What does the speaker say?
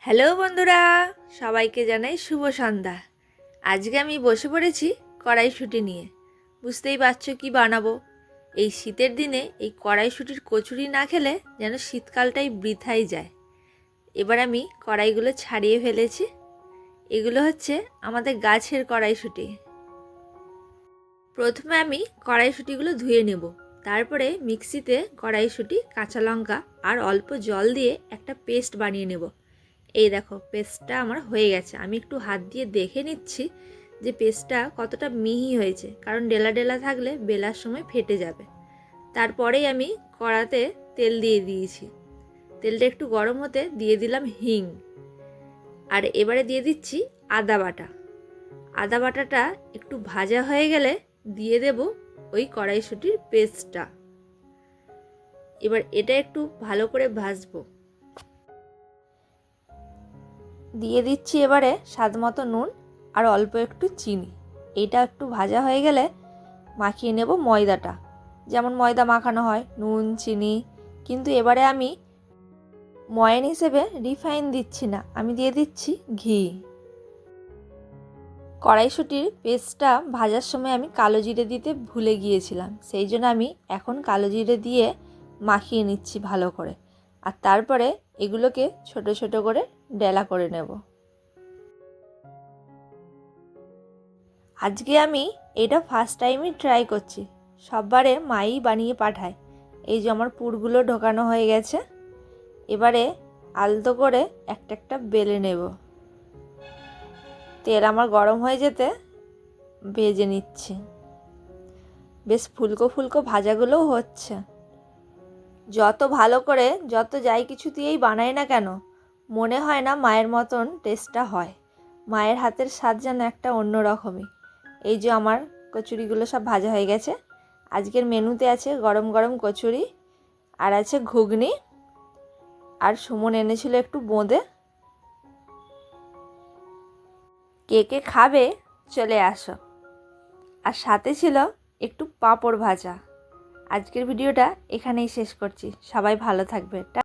Hello বন্ধুরা, সবাইকে জানাই শুভ সন্ধ্যা। আজকে আমি বসে পড়েছি কড়াইশুঁটি নিয়ে। বুঝতেই পারছ কি বানাবো? এই শীতের দিনে এই কড়াইশুঁটির কচুরি না খেলে যেন শীতকালটাই বৃথাই যায়। এবার আমি কড়াইগুলো ছাড়িয়ে ফেলেছি। এগুলো হচ্ছে আমাদের গাছের কড়াইশুঁটি। প্রথমে আমি কড়াইশুঁটিগুলো ধুয়ে নেব। তারপরে মিক্সিতে কড়াইশুঁটি, কাঁচা লঙ্কা আর অল্প জল দিয়ে একটা পেস্ট বানিয়ে নেব। এই দেখো, পেস্টটা আমার হয়ে গেছে। আমি একটু হাত দিয়ে দেখে নিচ্ছি যে পেস্টটা কতটা মিহি হয়েছে, কারণ ডেলা ডেলা থাকলে বেলার সময় ফেটে যাবে। তারপরেই আমি কড়াতে তেল দিয়ে দিয়েছি। তেলটা একটু গরম হতে দিয়ে দিলাম হিং। আর এবারে দিয়ে দিচ্ছি আদা বাটা। আদা বাটাটা একটু ভাজা হয়ে গেলে দিয়ে দেব ওই কড়াইশুটির পেস্টটা। এবার এটা একটু ভালো করে ভাজবো। দিয়ে দিচ্ছি এবারে স্বাদ মতো নুন আর অল্প একটু চিনি। এটা একটু ভাজা হয়ে গেলে মাখিয়ে নেব ময়দাটা। যেমন ময়দা মাখানো হয়, নুন, চিনি। কিন্তু এবারে আমি ময়ন হিসেবে রিফাইন দিচ্ছি না, আমি দিয়ে দিচ্ছি ঘি। কড়াইশুটির পেস্টটা ভাজার সময় আমি কালো জিরে দিতে ভুলে গিয়েছিলাম, সেই জন্য আমি এখন কালো জিরে দিয়ে মাখিয়ে নিচ্ছি ভালো করে। আর তারপরে এগুলোকে ছোট ছোট করে ডেলা করে নেব। আজকে আমি এটা ফার্স্ট টাইমই ট্রাই করছি। সববারে মাই বানিয়ে পাঠায়। এই যে আমার পুরগুলো ঢোকানো হয়ে গেছে। এবারে আলতো করে একটা একটা বেলে নেব। তেল আমার গরম হয়ে যেতে ভেজে নিচ্ছি। বেশ ফুলকো ফুলকো ভাজাগুলোও হচ্ছে। যত ভালো করে, যত যাই কিছু দিয়েই বানাই না কেন, মনে হয় না মায়ের মতন টেস্টটা হয়। মায়ের হাতের স্বাদ যেন একটা অন্য রকমই। এই যে আমার কচুরিগুলো সব ভাজা হয়ে গেছে। আজকের মেনুতে আছে গরম গরম কচুরি, আর আছে ঘুগনি, আর সুমন এনেছিল একটু বোঁদে। কে কে খাবে চলে আসো। আর সাথে ছিল একটু পাঁপড় ভাজা। আজকের ভিডিওটা এখানেই শেষ করছি। সবাই ভালো থাকবে।